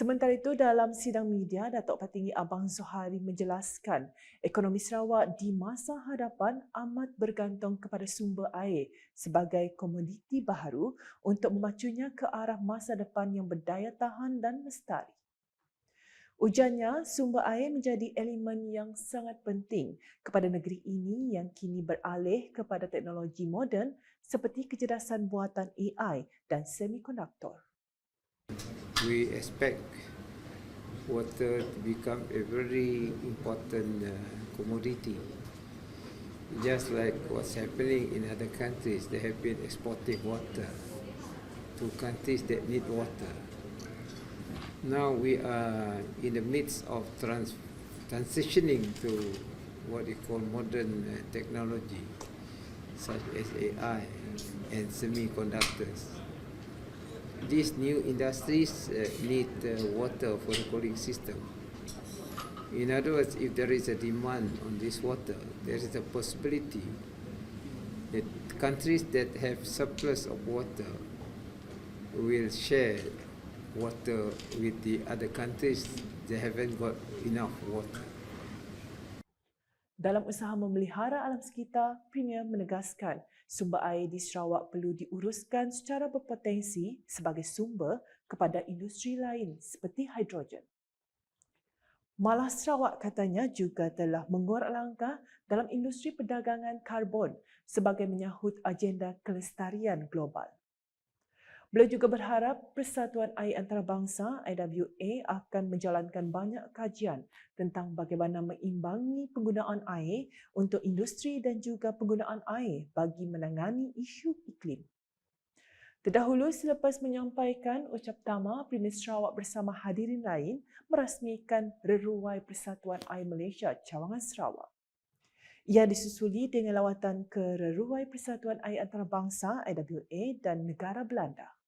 Sementara itu, dalam sidang media, Datuk Patinggi Abang Zohari menjelaskan ekonomi Sarawak di masa hadapan amat bergantung kepada sumber air sebagai komoditi baharu untuk memacunya ke arah masa depan yang berdaya tahan dan lestari. Ujarnya, sumber air menjadi elemen yang sangat penting kepada negeri ini yang kini beralih kepada teknologi moden seperti kecerdasan buatan AI dan semikonduktor we expect water to become a very important uh, commodity. Just like what's happening in other countries, they have been exporting water to countries that need water. Now we are in the midst of trans- transitioning to what we call modern uh, technology, such as AI and semiconductors these new industries uh, need uh, water for the cooling system. In other words, if there is a demand on this water, there is a possibility that countries that have surplus of water will share water with the other countries that haven't got enough water. Dalam usaha memelihara alam sekitar, Premier menegaskan sumber air di Sarawak perlu diuruskan secara berpotensi sebagai sumber kepada industri lain seperti hidrogen. Malah Sarawak katanya juga telah menguat langkah dalam industri perdagangan karbon sebagai menyahut agenda kelestarian global. Beliau juga berharap Persatuan Air Antarabangsa IWA akan menjalankan banyak kajian tentang bagaimana mengimbangi penggunaan air untuk industri dan juga penggunaan air bagi menangani isu iklim. Terdahulu selepas menyampaikan ucap tama Premier Sarawak bersama hadirin lain merasmikan Reruai Persatuan Air Malaysia Cawangan Sarawak. Ia disusuli dengan lawatan ke Reruai Persatuan Air Antarabangsa IWA dan negara Belanda.